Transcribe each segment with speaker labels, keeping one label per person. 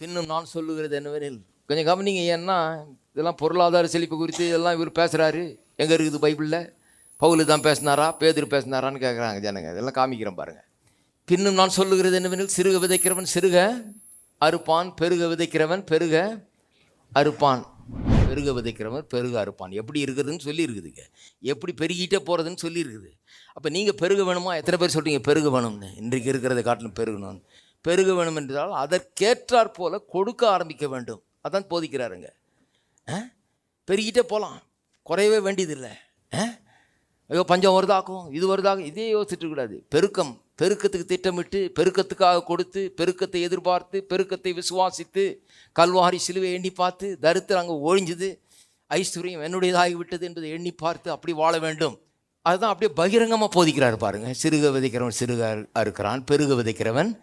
Speaker 1: பின்னும் நான் சொல்லுகிறது என்னவெனில் கொஞ்சம் கவனிங்க ஏன்னா இதெல்லாம் பொருளாதார செழிப்பு குறித்து இதெல்லாம் இவர் பேசுகிறாரு எங்கே இருக்குது பைபிளில்? பவுலு தான் பேசினாரா? பேதுரு பேசினாரான்னு கேட்குறாங்க ஜனங்க. இதெல்லாம் காமிக்கிறேன் பாருங்கள் பின்னும் நான் சொல்லுகிறது என்னவெனில் சிறுக விதைக்கிறவன் சிறுக அறுப்பான் பெருக விதைக்கிறவன் பெருக அறுப்பான். பெருக விதைக்கிறவன் பெருக அறுப்பான். எப்படி இருக்குதுன்னு சொல்லியிருக்குதுங்க எப்படி பெருகிட்டே போகிறதுன்னு சொல்லியிருக்குது. அப்போ நீங்கள் பெருக வேணுமா? எத்தனை பேர் சொல்கிறீங்க பெருக வேணும்னு. இன்றைக்கு இருக்கிறத காட்டிலும் பெருகணும்னு. பெருக வேணும் என்றால் அதற்கேற்றாற் போல கொடுக்க ஆரம்பிக்க வேண்டும். அதான் போதிக்கிறாருங்க. ஆ? பெருகிட்டே போகலாம் குறையவே வேண்டியதில்லை. ஆ? ஐயோ பஞ்சம் வருதாக்கும் இது வருதாகும் இதே யோசிச்சுட்டு பெருக்கம் பெருக்கத்துக்கு திட்டமிட்டு பெருக்கத்துக்காக கொடுத்து பெருக்கத்தை எதிர்பார்த்து பெருக்கத்தை விசுவாசித்து கல்வாரி சிலுவை எண்ணி பார்த்து தரித்திரம் அங்கே ஒழிஞ்சுது ஐஸ்வர்யம் என்னுடையதாகிவிட்டது என்பதை எண்ணி பார்த்து அப்படி வாழ வேண்டும். அதுதான் அப்படியே பகிரங்கமாக போதிக்கிறாரு பாருங்கள் சிறுக விதைக்கிறவன் சிறுக அறுக்கிறான் பெருக விதைக்கிறவன்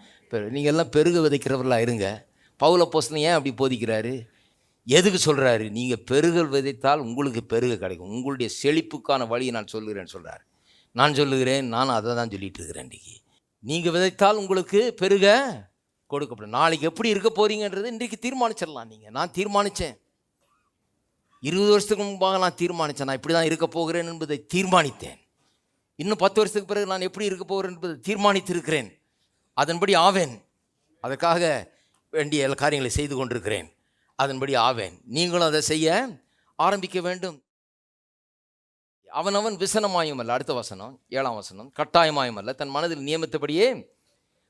Speaker 1: நீங்கள் எல்லாம் பெருக விதைக்கிறவர்களாக இருங்க. பவுல போஸ்டன் ஏன் அப்படி போதிக்கிறாரு? எதுக்கு சொல்கிறாரு நீங்கள் பெருகல் விதைத்தால் உங்களுக்கு பெருக கிடைக்கும். உங்களுடைய செழிப்புக்கான வழியை நான் சொல்லுகிறேன்னு சொல்கிறார் நான் சொல்லுகிறேன் நான் அதை தான் சொல்லிட்டு இருக்கிறேன் இன்றைக்கி நீங்கள் விதைத்தால் உங்களுக்கு பெருக கொடுக்கப்படும். நாளைக்கு எப்படி இருக்க போகிறீங்கன்றது இன்றைக்கு தீர்மானிச்சிடலாம் நீங்கள் நான் தீர்மானித்தேன் இருபது வருஷத்துக்கு முன்பாக நான் தீர்மானித்தேன் நான் இப்படி தான் இருக்க போகிறேன் என்பதை தீர்மானித்தேன். இன்னும் பத்து வருஷத்துக்கு பிறகு நான் எப்படி இருக்க போகிறேன் என்பதை தீர்மானித்திருக்கிறேன். அதன்படி ஆவேன். அதற்காக வேண்டிய எல்லா காரியங்களை செய்து கொண்டிருக்கிறேன். அதன்படி ஆவேன். நீங்களும் அதை செய்ய ஆரம்பிக்க வேண்டும். அவனவன் விசனமாயும் அல்ல. அடுத்த வசனம் ஏழாம் வசனம். கட்டாயமாயும் அல்ல. தன் மனதில் நியமித்தபடியே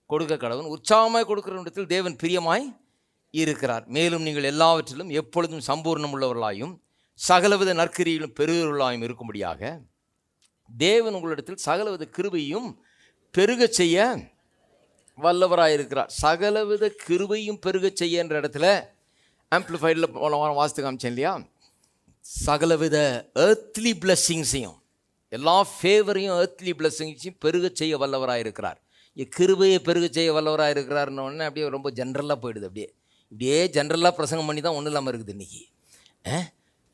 Speaker 1: கொடுக்க கடவன் உற்சாகமாய் கொடுக்கிற இடத்தில் தேவன் பிரியமாய் இருக்கிறார். மேலும் நீங்கள் எல்லாவற்றிலும் எப்பொழுதும் சம்பூர்ணம் உள்ளவர்களாயும் சகலவித நற்கிரியிலும் பெருகவர்களாயும் இருக்கும்படியாக தேவன் உங்களிடத்தில் சகலவித கிருபையும் பெருகச் செய்ய வல்லவராயிருக்கிறார். சகலவித கிருபையும் பெருகச் செய்யன்ற இடத்துல ஆம்பிளிஃபைடில் போன வாரம் வாசித்து காமிச்சேன் இல்லையா? சகலவித ஏர்த்லி பிளஸ்ஸிங்ஸையும் எல்லா ஃபேவரையும் ஏர்த்லி பிளஸ்ஸிங்ஸையும் பெருகச் செய்ய வல்லவராயிருக்கிறார். இ- கிருபையை பெருகச் செய்ய வல்லவராக உடனே அப்படியே ரொம்ப ஜென்ரலாக போயிடுது அப்படியே. இப்படியே ஜென்ரலாக பிரசங்கம் பண்ணி தான் ஒன்றும் இல்லாமல் இருக்குது இன்றைக்கி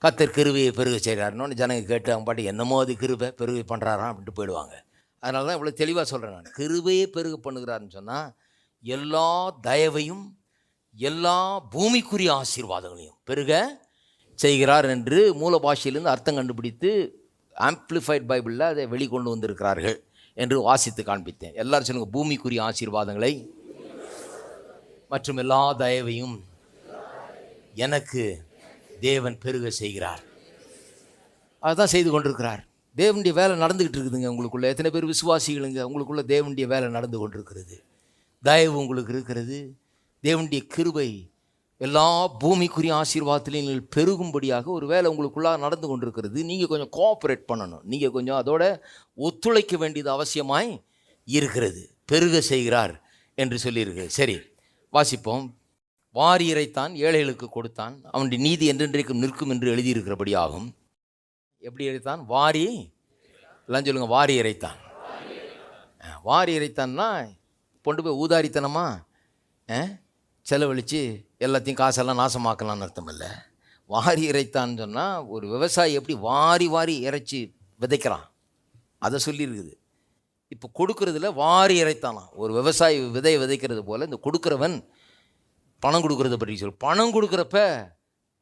Speaker 1: கத்தர் கிருபையை பெருக செய்கிறாருன்னு ஜனங்க கேட்டு அவங்க பாட்டு என்னமோ அது கிருபை பெருகை பண்ணுறாராம் அப்படின்ட்டு போயிடுவாங்க. அதனால தான் இவ்வளோ தெளிவாக சொல்கிறேன் நான். கிருபையே பெருக பண்ணுகிறாருன்னு சொன்னால் எல்லா தயவையும் எல்லா பூமிக்குரிய ஆசீர்வாதங்களையும் பெருக செய்கிறார் என்று மூல பாஷையிலிருந்து அர்த்தம் கண்டுபிடித்து ஆம்ப்ளிஃபைட் பைபிளில் அதை வெளிக்கொண்டு வந்திருக்கிறார்கள் என்று வாசித்து காண்பித்தேன். எல்லாரும் சொல்லுங்கள் பூமிக்குரிய ஆசீர்வாதங்களை மற்றும் எல்லா தயவையும் எனக்கு தேவன் பெருக செய்கிறார். அதுதான் செய்து கொண்டிருக்கிறார். தேவனுடைய வேலை நடந்துக்கிட்டு இருக்குதுங்க உங்களுக்குள்ளே. எத்தனை பேர் விசுவாசிகளுங்க உங்களுக்குள்ள தேவனுடைய வேலை நடந்து கொண்டிருக்கிறது. தயவு உங்களுக்கு இருக்கிறது. தேவனுடைய கிருபை எல்லா பூமிக்குரிய ஆசீர்வாதத்திலையும் நீங்கள் பெருகும்படியாக ஒரு வேலை உங்களுக்குள்ளாக நடந்து கொண்டிருக்கிறது. நீங்கள் கொஞ்சம் கோஆப்ரேட் பண்ணணும். நீங்கள் கொஞ்சம் அதோட ஒத்துழைக்க வேண்டியது அவசியமாய் இருக்கிறது. பெருக செய்கிறார் என்று சொல்லியிருக்கு. சரி வாசிப்போம். வாரியரைத்தான் ஏழைகளுக்கு கொடுத்தான். அவனுடைய நீதி என்றென்றைக்கும் நிற்கும் என்று எழுதியிருக்கிறபடியாகும். எப்படி இறைத்தான்? வாரி. எல்லாம் சொல்லுங்க வாரி இறைத்தான். ஆ, வாரி இறைத்தான்னா கொண்டு போய் ஊதாரித்தனமா ஆ, செலவழித்து எல்லாத்தையும் காசெல்லாம் நாசமாக்கலாம்னு அர்த்தம் இல்லை. வாரி இறைத்தான்னு சொன்னால் ஒரு விவசாயி எப்படி வாரி வாரி இறைச்சி விதைக்கிறான்? அதை சொல்லியிருக்குது இப்போ கொடுக்கறதுல வாரி இறைத்தானாம். ஒரு விவசாயி விதை விதைக்கிறது போல் இந்த கொடுக்குறவன் பணம் கொடுக்கறத பற்றி சொல்லு. பணம் கொடுக்குறப்ப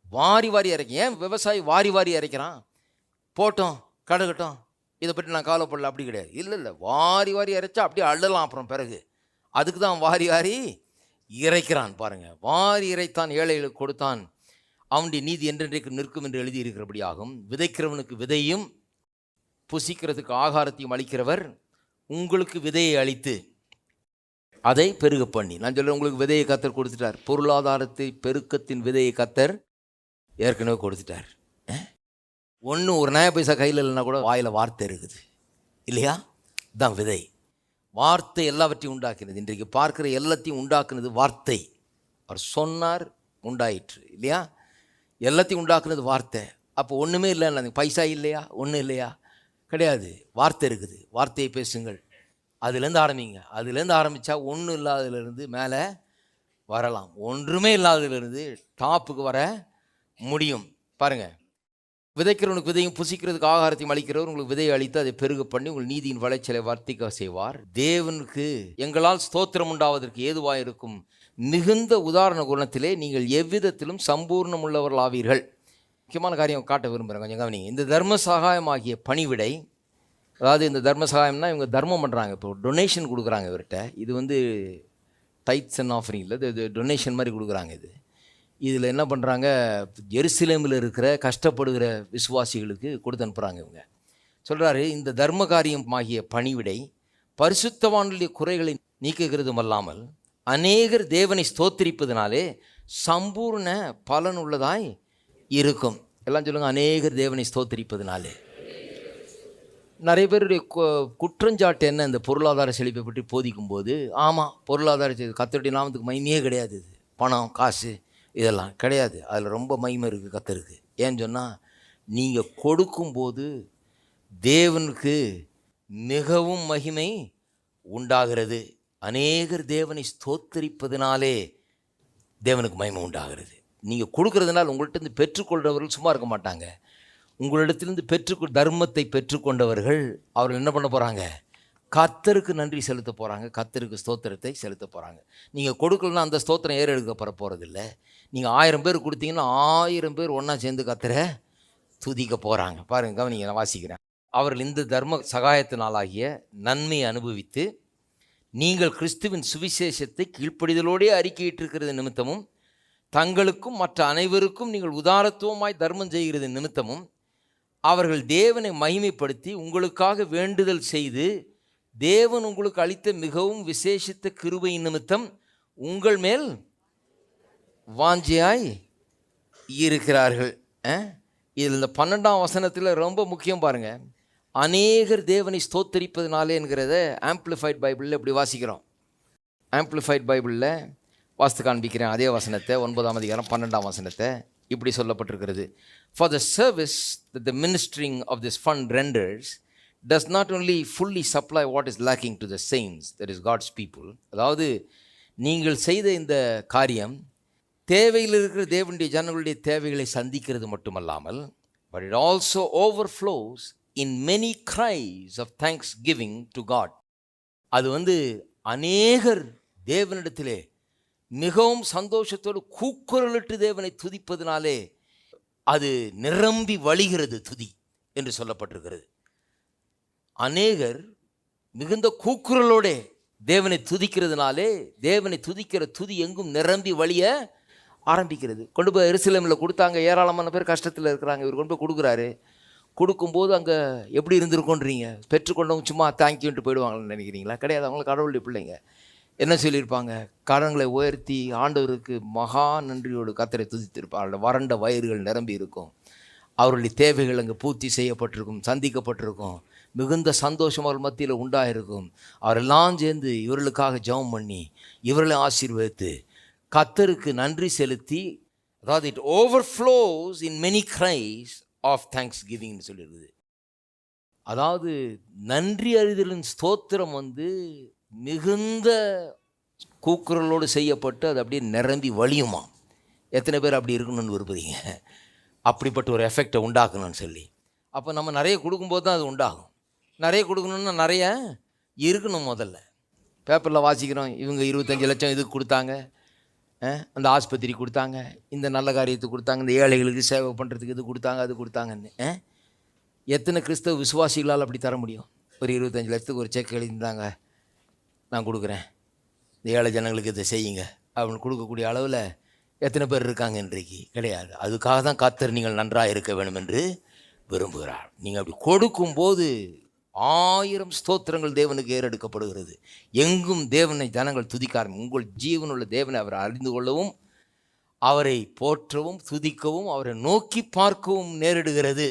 Speaker 1: வாரி வாரி இறைக்க. ஏன் விவசாயி வாரி வாரி இறைக்கிறான்? போட்டோம் கடகட்டும். இதை பற்றி நான் கவலைப்படல அப்படி கிடையாது. இல்லை இல்லை வாரி வாரி இறைச்சா அப்படியே அள்ளலாம் அப்புறம் பிறகு. அதுக்கு தான் வாரி வாரி இறைக்கிறான் பாருங்கள் வாரி இறைத்தான் ஏழைகளுக்கு கொடுத்தான். அவனுடைய நீதி என்றென்றைக்கு நிற்கும் என்று எழுதியிருக்கிறபடியாகும். விதைக்கிறவனுக்கு விதையும் புசிக்கிறதுக்கு ஆகாரத்தையும் அளிக்கிறவர் உங்களுக்கு விதையை அளித்து அதை பெருக பண்ணி. நான் சொல்ல உங்களுக்கு விதையை கத்தர் கொடுத்துட்டார். பொருளாதாரத்தை பெருக்கத்தின் விதையை கத்தர் ஏற்கனவே கொடுத்துட்டார். ஒன்று ஒரு நய பைசா கையில் இல்லைன்னா கூட வாயில் வார்த்தை இருக்குது. இல்லையா? தான் விதை. வார்த்தை எல்லாவற்றையும் உண்டாக்கினது. இன்றைக்கு பார்க்குற எல்லாத்தையும் உண்டாக்குனது வார்த்தை. அவர் சொன்னார் உண்டாயிற்று. இல்லையா? எல்லாத்தையும் உண்டாக்குனது வார்த்தை. அப்போ ஒன்றுமே இல்லை பைசா இல்லையா? ஒன்றும் இல்லையா? கிடையாது. வார்த்தை இருக்குது. வார்த்தையை பேசுங்கள். அதுலேருந்து ஆரம்பிங்க. அதுலேருந்து ஆரம்பித்தா ஒன்றும் இல்லாததுலேருந்து மேலே வரலாம். ஒன்றுமே இல்லாததுலேருந்து டாப்புக்கு வர முடியும். பாருங்கள் விதைக்கிறவனுக்கு விதையும் புசிக்கிறதுக்கு ஆகாரத்தையும் அளிக்கிறவர் உங்களுக்கு விதையை அளித்து அதை பெருக பண்ணி உங்கள் நீதியின் வளைச்சலை வர்த்திக்க செய்வார். தேவனுக்கு எங்களால் ஸ்தோத்திரம் உண்டாவதற்கு ஏதுவாக இருக்கும் மிகுந்த உதாரண குணத்திலே நீங்கள் எவ்விதத்திலும் சம்பூர்ணம் உள்ளவர்களாவீர்கள் முக்கியமான காரியம் காட்ட விரும்புகிறேன் கொஞ்சம் கவனி இந்த தர்ம சகாயமாகிய பணிவிடை அதாவது இந்த தர்ம சகாயம்னா இவங்க தர்மம் பண்ணுறாங்க இப்போ டொனேஷன் கொடுக்குறாங்க இவர்கிட்ட. இது வந்து டைட்ஸ் அண்ட் ஆஃபரிங் இல்லை இது டொனேஷன் மாதிரி கொடுக்குறாங்க இது. இதில் என்ன பண்ணுறாங்க எருசலேமில் இருக்கிற கஷ்டப்படுகிற விசுவாசிகளுக்கு கொடுத்து அனுப்புகிறாங்க இவங்க. சொல்கிறாரு இந்த தர்ம காரியமாகிய பணிவிடை பரிசுத்தவானுடைய குறைகளை நீக்குகிறதும் அல்லாமல் அநேகர் தேவனை ஸ்தோத்திரிப்பதனாலே சம்பூர்ண பலன் உள்ளதாய் இருக்கும். எல்லாம் சொல்லுங்கள் அநேகர் தேவனை ஸ்தோத்திரிப்பதனாலே. நிறைய பேருடைய கு- குற்றஞ்சாட்டு என்ன? இந்த பொருளாதார செழிப்பை பற்றி போதிக்கும் போது ஆமாம் பொருளாதார கத்தருடைய நாமத்துக்கு மைமையே கிடையாது இது. பணம் காசு இதெல்லாம் கிடையாது. அதில் ரொம்ப மகிமை இருக்குது கத்தருக்கு ஏன்னு சொன்னால் நீங்கள் கொடுக்கும்போது தேவனுக்கு மிகவும் மகிமை உண்டாகிறது. அநேகர் தேவனை ஸ்தோத்தரிப்பதினாலே தேவனுக்கு மகிமை உண்டாகிறது. நீங்கள் கொடுக்கறதுனால உங்கள்கிட்ட இருந்து பெற்றுக்கொள்கிறவர்கள் சும்மா இருக்க மாட்டாங்க. உங்களிடத்திலிருந்து பெற்று தர்மத்தை பெற்றுக்கொண்டவர்கள் அவர்கள் என்ன பண்ண போகிறாங்க கத்தருக்கு நன்றி செலுத்த போகிறாங்க கத்தருக்கு ஸ்தோத்திரத்தை செலுத்த போகிறாங்க நீங்கள் கொடுக்கலன்னா அந்த ஸ்தோத்திரம் ஏறெடுக்கப்பட போகிறதில்ல நீங்கள் ஆயிரம் பேர் கொடுத்தீங்கன்னா ஆயிரம் பேர் ஒன்றா சேர்ந்து கத்தரை துதிக்க போகிறாங்க பாருங்க கவனிங்க நான் வாசிக்கிறேன். அவர்கள் இந்த தர்ம சகாயத்தினாலாகிய நன்மையை அனுபவித்து நீங்கள் கிறிஸ்துவின் சுவிசேஷத்தை கீழ்ப்படிதலோடே அறிக்கையிட்டிருக்கிறது நிமித்தமும் தங்களுக்கும் மற்ற அனைவருக்கும் நீங்கள் உதாரத்துவமாய் தர்மம் செய்கிறது நிமித்தமும் அவர்கள் தேவனை மகிமைப்படுத்தி உங்களுக்காக வேண்டுதல் செய்து தேவன் உங்களுக்கு அளித்த மிகவும் விசேஷித்த கிருபை நிமித்தம் உங்கள் மேல் வாஞ்சியாய் இருக்கிறார்கள். இதில் இந்த பன்னெண்டாம் வசனத்தில் ரொம்ப முக்கியம் பாருங்கள் அநேகர் தேவனை ஸ்தோத்தரிப்பதுனாலே என்கிறத ஆம்பிளிஃபைட் பைபிளில் இப்படி வாசிக்கிறோம். ஆம்ப்ளிஃபைட் பைபிளில் வாஸ்து காண்பிக்கிறேன் அதே வசனத்தை ஒன்பதாம் அதிகாரம் பன்னெண்டாம் வசனத்தை. இப்படி சொல்லப்பட்டிருக்கிறது. For the service the ministering of this fund renders does not only fully supply what is lacking to the saints that is God's people அதாவது நீங்கள் செய்த இந்த காரியம் தேவையில் இருக்கிற தேவனுடைய ஜனங்களுடைய தேவைகளை சந்திக்கிறது மட்டுமல்லாமல் but it also overflows in many cries of thanksgiving to God அது வந்து அநேகர் தேவனிடத்திலே மிகவும் சந்தோஷத்தோடு கூக்குரலிட்டு தேவனை துதிப்பதினாலே அது நிரம்பி வழிகிறது துதி என்று சொல்லப்பட்டிருக்கிறது. அநேகர் மிகுந்த கூக்குரலோடே தேவனை துதிக்கிறதுனாலே தேவனை துதிக்கிற துதி எங்கும் நிரம்பி வழிய ஆரம்பிக்கிறது. கொண்டு போய் எருசலேமில் கொடுத்தாங்க. ஏராளமான பேர் கஷ்டத்தில் இருக்கிறாங்க. இவர் கொண்டு போய் கொடுக்குறாரு. கொடுக்கும்போது அங்கே எப்படி இருந்திருக்கோன்றீங்க? பெற்றுக்கொண்டவங்க சும்மா தேங்க்யூன்ட்டு போயிடுவாங்கன்னு நினைக்கிறீங்களா? கிடையாது. அவங்கள கடவுளுடைய பிள்ளைங்க என்ன சொல்லியிருப்பாங்க? கடன்களை உயர்த்தி ஆண்டவருக்கு மகா நன்றியோடு கத்தரை துதித்திருப்பார்கள் வறண்ட வயிறுகள் நிரம்பி இருக்கும். அவருடைய தேவைகள் அங்கே பூர்த்தி செய்யப்பட்டிருக்கும் சந்திக்கப்பட்டிருக்கும். மிகுந்த சந்தோஷம் அவர் மத்தியில் உண்டாயிருக்கும். அவரெல்லாம் சேர்ந்து இவர்களுக்காக ஜெபம் பண்ணி இவர்களை ஆசீர்வதித்து கத்தருக்கு நன்றி செலுத்தி அதாவது it overflows in many cries of thanks கிவிங்னு சொல்லிடுது அதாவது நன்றி அறிதலின் ஸ்தோத்திரம் வந்து மிகுந்த கூக்குரலோடு செய்யப்பட்டு அது அப்படியே நிரம்பி வழியுமா? எத்தனை பேர் அப்படி இருக்கணும்னு விரும்புறீங்க? அப்படிப்பட்ட ஒரு எஃபெக்டை உண்டாக்கணும்னு சொல்லி. அப்போ நம்ம நிறைய கொடுக்கும்போது தான் அது உண்டாகும். நிறைய கொடுக்கணுன்னா நிறைய இருக்கணும் முதல்ல. பேப்பரில் வாசிக்கிறோம் இவங்க இருபத்தஞ்சி லட்சம் இதுக்கு கொடுத்தாங்க அந்த ஆஸ்பத்திரி கொடுத்தாங்க இந்த நல்ல காரியத்துக்கு கொடுத்தாங்க இந்த ஏழைகளுக்கு சேவை பண்ணுறதுக்கு இது கொடுத்தாங்க அது கொடுத்தாங்கன்னு எத்தனை கிறிஸ்தவ விசுவாசிகளால் அப்படி தர முடியும்? ஒரு இருபத்தஞ்சி லட்சத்துக்கு ஒரு செக் எழுதியிருந்தாங்க நான் கொடுக்குறேன். இந்த ஏழை ஜனங்களுக்கு இதை செய்யுங்க. அப்படின்னு கொடுக்கக்கூடிய அளவில் எத்தனை பேர் இருக்காங்க இன்றைக்கு? கிடையாது. அதுக்காக தான் காத்தர் நீங்கள் நன்றாக இருக்க வேண்டும் என்று விரும்புகிறார். நீங்கள் அப்படி கொடுக்கும்போது ஆயிரம் ஸ்தோத்திரங்கள் தேவனுக்கு ஏறெடுக்கப்படுகிறது. எங்கும் தேவனை ஜனங்கள் துதிக்காரம் உங்கள் ஜீவனுள்ள தேவனை அவரை அறிந்து கொள்ளவும் அவரை போற்றவும் துதிக்கவும் அவரை நோக்கி பார்க்கவும் நேரிடுகிறது.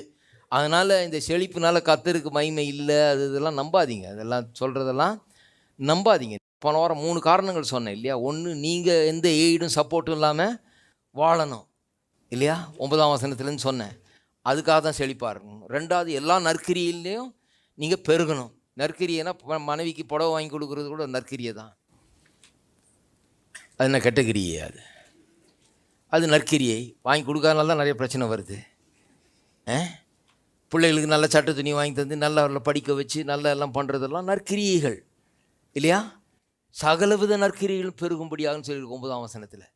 Speaker 1: அதனால் இந்த செழிப்புனால கத்தருக்கு மகிமை இல்லை அது இதெல்லாம் நம்பாதீங்க. அதெல்லாம் சொல்கிறதெல்லாம் நம்பாதீங்க. போன வாரம் மூணு காரணங்கள் சொன்னேன் இல்லையா? ஒன்று நீங்கள் எந்த எய்டும் சப்போர்ட்டும் இல்லாமல் வாழணும் இல்லையா? ஒன்பதாம் வசனத்துலேருந்து சொன்னேன். அதுக்காக தான் செழிப்பாக இருக்கணும் ரெண்டாவது எல்லா நற்கிரியிலையும் நீங்கள் பெருகணும். நற்கிரியனா மனைவிக்கு புடவை வாங்கி கொடுக்குறது கூட நற்கிரியை தான். அது என்ன கெட்ட கிரியை அது. அது நற்கிரியை. வாங்கி கொடுக்காதனால தான் நிறைய பிரச்சனை வருது. பிள்ளைகளுக்கு நல்ல சட்ட துணி வாங்கி தந்து நல்ல அவர்களை படிக்க வச்சு நல்ல எல்லாம் பண்ணுறதெல்லாம் நற்கிரியைகள். இல்லையா? சகலவித நற்கிரியைகள் பெருகும்படியாகனு சொல்லியிருக்கோம் ஒன்பதாம் வசனத்தில்.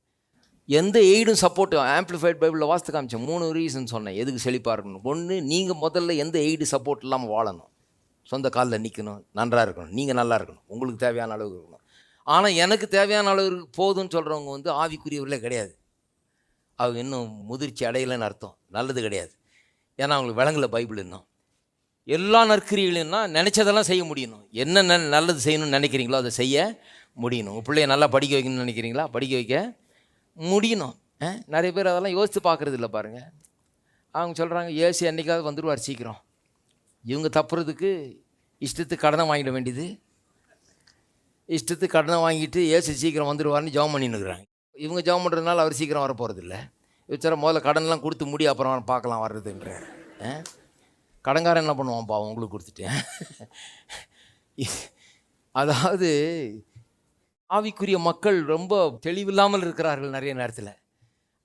Speaker 1: எந்த எய்டும் சப்போர்ட்டும் ஆம்ப்ளிஃபைட் பைபிளில் வாஸ்து காமிச்சேன். மூணு ரீசன் சொன்னேன். எதுக்கு செழிப்பாக இருக்கணும்? ஒன்று நீங்கள் முதல்ல எந்த எய்டு சப்போர்ட் இல்லாமல் வாழணும்? சொந்த காலில் நிற்கணும் நன்றாக இருக்கணும் நீங்கள் நல்லா இருக்கணும் உங்களுக்கு தேவையான அளவுக்கு இருக்கணும். ஆனால் எனக்கு தேவையான அளவுக்கு போதும்னு சொல்கிறவங்க வந்து ஆவிக்குரியவர்களே கிடையாது. அவங்க இன்னும் முதிர்ச்சி அடையலைன்னு அர்த்தம் நல்லது கிடையாது. ஏன்னா அவங்களுக்கு விலங்குல பைபிள் இன்னும். எல்லா நற்கிரிகளையும்னா நினச்சதெல்லாம் செய்ய முடியணும். என்ன நல்லது செய்யணும்னு நினைக்கிறீங்களோ அதை செய்ய முடியணும். உங்கள் பிள்ளைய நல்லா படிக்க வைக்கணும்னு நினைக்கிறீங்களா? படிக்க வைக்க முடியணும். நிறைய பேர் அதெல்லாம் யோசித்து பார்க்குறது இல்லை பாருங்கள் அவங்க சொல்கிறாங்க ஏசி என்றைக்காவது வந்துடுவார் சீக்கிரம். இவங்க தப்புறதுக்கு இஷ்டத்துக்கு கடனை வாங்கிட வேண்டியது. இஷ்டத்துக்கு கடனை வாங்கிட்டு ஏசு சீக்கிரம் வந்துடுவார்னு ஜெபம் பண்ணின்னுக்குறாங்க. இவங்க ஜெபம் பண்ணுறதுனால அவர் சீக்கிரம் வர போகிறதில்ல வச்சுற முதல்ல கடன்லாம் கொடுத்து முடி அப்புறம் பார்க்கலாம் வர்றதுன்றார். கடன்காரன் என்ன பண்ணுவான் பாவம் உங்களுக்கு கொடுத்துட்டேன் அதாவது ஆவிக்குரிய மக்கள் ரொம்ப தெளிவில்லாமல் இருக்கிறார்கள் நிறைய நேரத்தில்.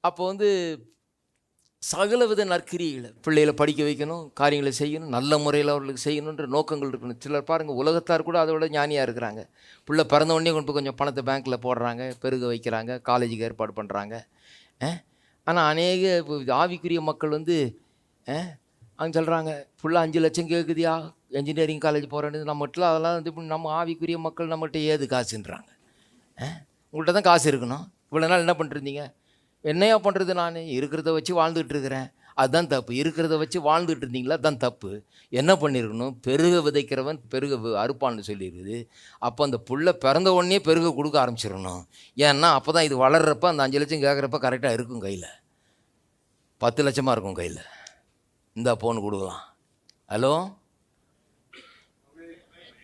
Speaker 1: அப்போ வந்து சகலவித நற்கிரிகளை பிள்ளைகளை படிக்க வைக்கணும் காரியங்களை செய்யணும் நல்ல முறையில் அவர்களுக்கு செய்யணுன்ற நோக்கங்கள் இருக்கணும். சிலர் பாருங்கள் உலகத்தார் கூட அதை விட ஞானியாக இருக்கிறாங்க. பிள்ளை பிறந்த உடனே கொண்டு போய் கொஞ்சம் பணத்தை பேங்க்கில் போடுறாங்க பெருக வைக்கிறாங்க காலேஜுக்கு ஏற்பாடு பண்ணுறாங்க ஆனால் அநேக ஆவிக்குரிய மக்கள் வந்து அஹ், அவங்க சொல்கிறாங்க ஃபுல்லாக அஞ்சு லட்சம் கேட்குதியா என்ஜினியரிங் காலேஜ் போகிறேன்னு நம்மகிட்ட அதெல்லாம் வந்து நம்ம ஆவிக்குரிய மக்கள் நம்மகிட்ட ஏது காசுன்றாங்க? உங்கள்கிட்ட தான் காசு இருக்கணும். இவ்வளோ நாள் என்ன பண்ணிருந்தீங்க என்னையா பண்ணுறது நான்? இருக்கிறத வச்சு வாழ்ந்துட்டு இருக்கிறேன். அதுதான் தப்பு. இருக்கிறத வச்சு வாழ்ந்துட்டு இருந்தீங்களா? அதுதான் தப்பு. என்ன பண்ணியிருக்கணும் பெருக விதைக்கிறவன் பெருக அறுப்பான்னு சொல்லியிருக்குது அப்போ அந்த புள்ள பிறந்த உடனே பெருக கொடுக்க ஆரம்பிச்சிடணும். ஏன்னா அப்போ தான் இது வளர்கிறப்ப அந்த அஞ்சு லட்சம் கேட்குறப்ப கரெக்டாக இருக்கும் கையில். பத்து லட்சமாக இருக்கும் கையில். இந்த ஃபோன் கொடுக்கலாம். ஹலோ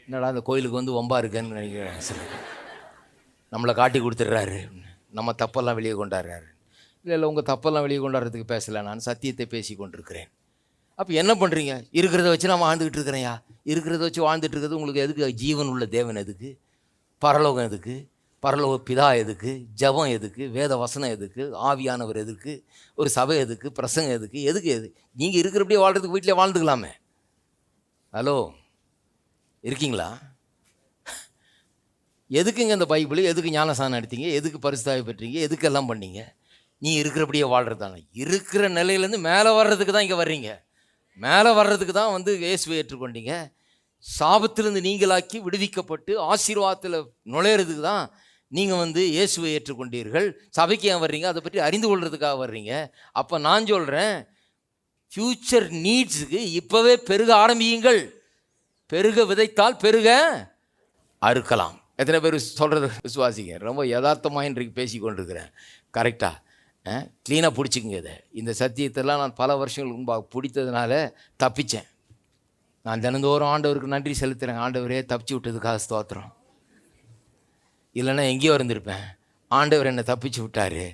Speaker 1: என்னடா அந்த கோயிலுக்கு வந்து ஒம்பா இருக்கேன்னு நினைக்கிறேன் சார் நம்மளை காட்டி கொடுத்துட்றாரு. நம்ம தப்பெல்லாம் வெளியே கொண்டாடுறாரு. இல்லை இல்லை உங்கள் தப்பெல்லாம் வெளியே கொண்டாடுறதுக்கு பேசலை. நான் சத்தியத்தை பேசி கொண்டிருக்கிறேன். அப்போ என்ன பண்ணுறீங்க இருக்கிறத வச்சு நான் வாழ்ந்துக்கிட்டு இருக்கிறேன்யா? இருக்கிறத வச்சு வாழ்ந்துட்டு இருக்கிறது உங்களுக்கு எதுக்கு? ஜீவன் உள்ள தேவன் எதுக்கு? பரலோகம் எதுக்கு? பரலோக பிதா எதுக்கு? ஜெபம் எதுக்கு? வேத வசனம் எதுக்கு? ஆவியானவர் எதுக்கு? ஒரு சபை எதுக்கு? பிரசங்கம் எதுக்கு? எதுக்கு எது? நீங்கள் இருக்கிறபடியே வாழ்கிறதுக்கு வீட்டிலே வாழ்ந்துக்கலாமே. ஹலோ? இருக்கீங்களா? எதுக்குங்க இந்த பைபிள்? எதுக்கு ஞானசானம் எடுத்தீங்க? எதுக்கு பரிசுதாக பெற்றீங்க? எதுக்கு எல்லாம் பண்ணீங்க? நீ இருக்கிறபடியே வாழ்கிறதான இருக்கிற நிலையிலேருந்து மேலே வர்றதுக்கு தான் இங்கே வர்றீங்க. மேலே வர்றதுக்கு தான் வந்து இயேசுவை ஏற்றுக்கொண்டீங்க. சாபத்திலிருந்து நீங்களாக்கி விடுவிக்கப்பட்டு ஆசீர்வாதத்தில் நுழையிறதுக்கு தான் நீங்கள் வந்து இயேசுவை ஏற்றுக்கொண்டீர்கள். சபைக்கு ஏன் வர்றீங்க? அதை பற்றி அறிந்து கொள்றதுக்காக வர்றீங்க. அப்போ நான் சொல்கிறேன் ஃப்யூச்சர் நீட்ஸுக்கு இப்போவே பெருக ஆரம்பியுங்கள். பெருக விதைத்தால் பெருக அறுக்கலாம். எத்தனை பேர் சொல்கிறது விசுவாசிங்க? ரொம்ப யதார்த்தமாக இன்றைக்கு பேசி கொண்டிருக்கிறேன் கரெக்டாக க்ளீனாக பிடிச்சிக்கங்க இதை. இந்த சத்தியத்தெல்லாம் நான் பல வருஷங்களுக்கு முன்பாக பிடித்ததுனால தப்பித்தேன் நான் தினந்தோறும் ஆண்டவருக்கு நன்றி செலுத்துகிறேன் ஆண்டவரே தப்பிச்சு விட்டதுக்காக ஸ்தோத்திரம். இல்லைன்னா எங்கேயோ இருந்திருப்பேன். ஆண்டவர் என்னை தப்பிச்சு விட்டாரு.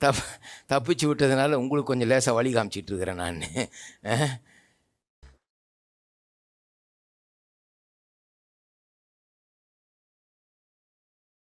Speaker 1: தப் தப்பிச்சு விட்டதுனால உங்களுக்கு கொஞ்சம் லேசாக வழி காமிச்சிட்டு இருக்கிறேன் நான்.